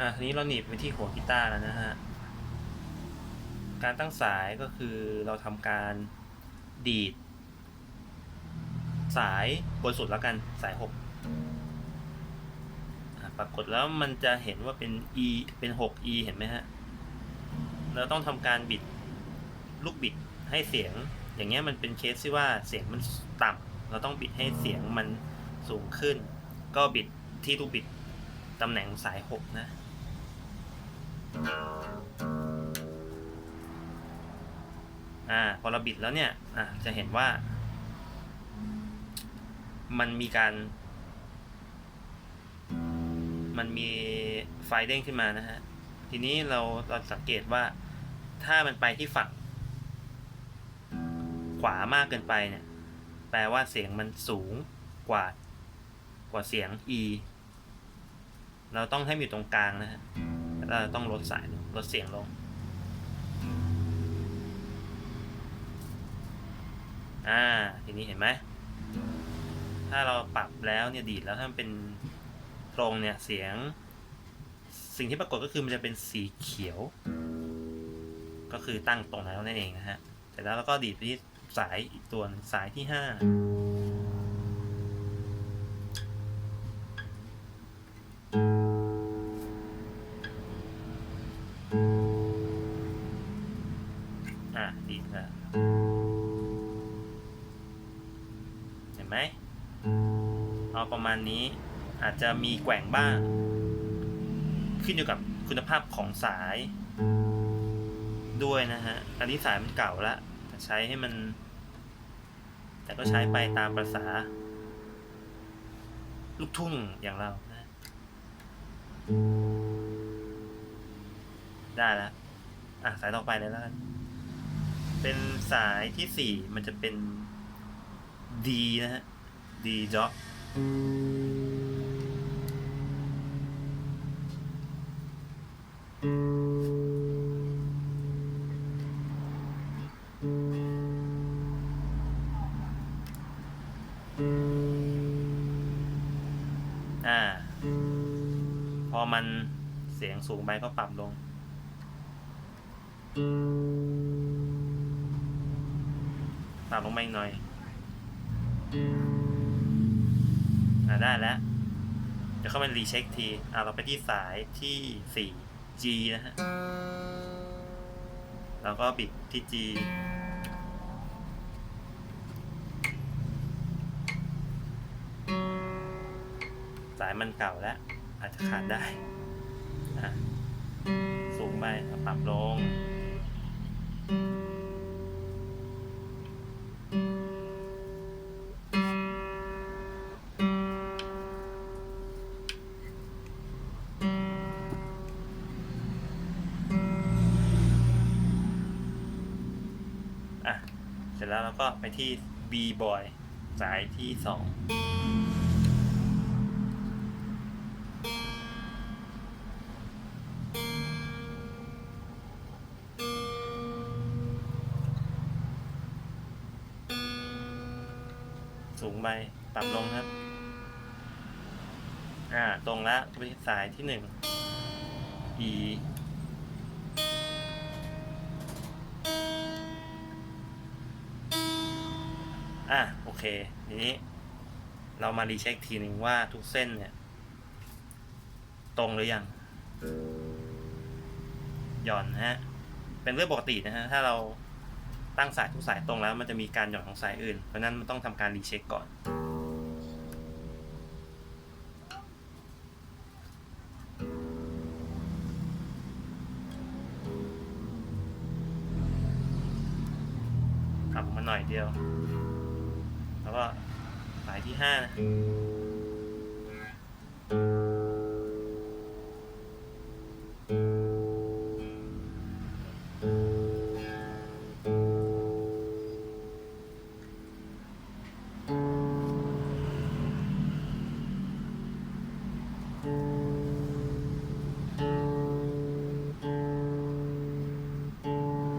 อะทีนี้เราหนีบไปที่หัวกีตาร์แล้วนะฮะ การตั้งสายก็คือเราทำการดีด สายบนสุดแล้วกันสายหกปรากฏแล้วมันจะเห็นว่าเป็น e เป็น 6e เห็นไหมฮะ เราต้องทำการบิดลูกบิดให้เสียง อย่างเงี้ยมันเป็นเคสที่ว่าเสียงมันต่ำเราต้องบิดให้เสียงมันสูงขึ้น ก็บิดที่ลูกบิดตำแหน่งสายหกนะ อ่าพอเราบิดแล้วเนี่ยอะจะเห็นว่า มันมีการ มันมีไฟเด้งขึ้นมานะฮะ ทีนี้เราเราสังเกตว่าถ้ามันไปที่ฝั่ง ขวามากเกินไปเนี่ย แปลว่าเสียงมันสูงกว่ากว่าเสียง e เราต้องให้มันอยู่ตรงกลางนะฮะ แล้วเราต้องลดสายลดเสียงลงอ่าทีนี้เห็นไหมถ้าเราปรับแล้วเนี่ยดีดแล้วถ้ามันเป็นตรงเนี่ยเสียง สิ่งที่ปรากฏก็คือมันจะเป็นสีเขียว ก็คือตั้งตรงแล้วนั่นเองนะฮะเสร็จแล้วเราก็ดีดไปที่สายอีกตัวสายที่ห้า ไหมเอาประมาณนี้อาจจะมีแกว่งบ้าง ขึ้นอยู่กับคุณภาพของสายด้วยนะฮะ อันนี้สายมันเก่าแล้วแต่ใช้ให้มัน แต่ก็ใช้ไปตามประษา ลูกทุ่งอย่างเรานะได้แล้วอะ สายต่อไปเลยแล้วกัน เป็นสายที่สี่มันจะเป็น D นะฮะ D drop อ่า พอมันเสียงสูงไปก็ปรับลง ปรับลงมาอีกหน่อย อ่าได้แล้ว เดี๋ยวเข้ามารีเช็คที อ่าเราไปที่สายที่ 4G นะฮะ แล้วก็บิดที่ G สายมันเก่าแล้ว อาจจะขาดได้ อะสูงไปปรับลง แล้วเราก็ไปที่ B boy สายที่สองสูงไปปรับลงครับ อ่า ตรงแล้วไปที่สายที่หนึ่ง E อะโอเคทีนี้ เรามารีเช็คทีหนึ่งว่าทุกเส้นเนี่ย ตรงหรือยังหย่อนฮะ เป็นเรื่องปกตินะฮะ ถ้าเราตั้งสายทุกสายตรงแล้วมันจะมีการหย่อนของสายอื่น เพราะนั้นมันต้องทำการรีเช็คก่อนขับมาหน่อยเดียว ที่ห้านะ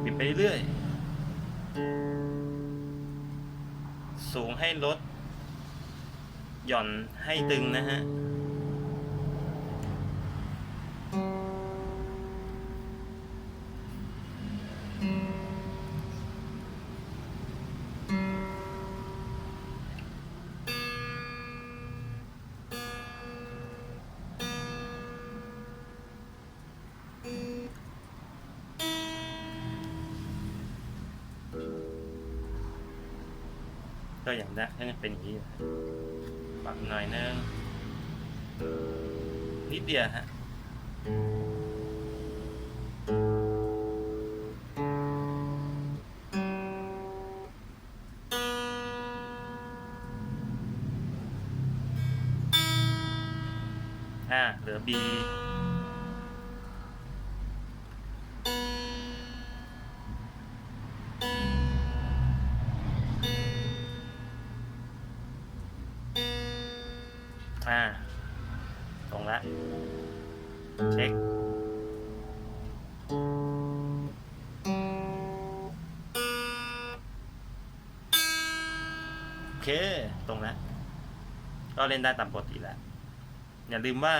บิดไปเรื่อยๆสูงให้ลด หย่อนให้ตึงนะฮะ ก็อย่างนั้นก็ยังเป็นอย่างนี้ ปรับหน่อยนึง นิดเดียวฮะอ่าเหลือ B ตรงละเช็ค โอเค ตรงและก็เล่นได้ตามปกติแล้ว อย่าลืมว่า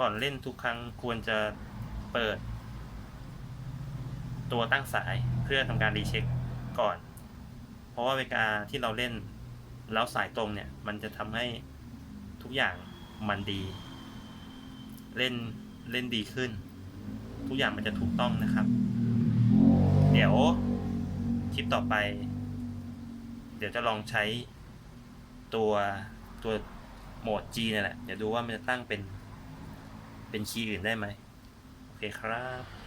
ก่อนเล่นทุกครั้งควรจะเปิด ตัวตั้งสายเพื่อทำการรีเช็คก่อน เพราะว่าเวลาที่เราเล่นแล้วสายตรงเนี่ย มันจะทำให้ทุกอย่าง มันดี เล่นเล่นดีขึ้น ทุกอย่างมันจะถูกต้องนะครับ เดี๋ยวคลิปต่อไป เดี๋ยวจะลองใช้ตัวตัวโหมด G นี่นแหละ เดี๋ยวดูว่ามันจะตั้งเป็นเป็นคีย์อื่นได้ไหม โอเคครับ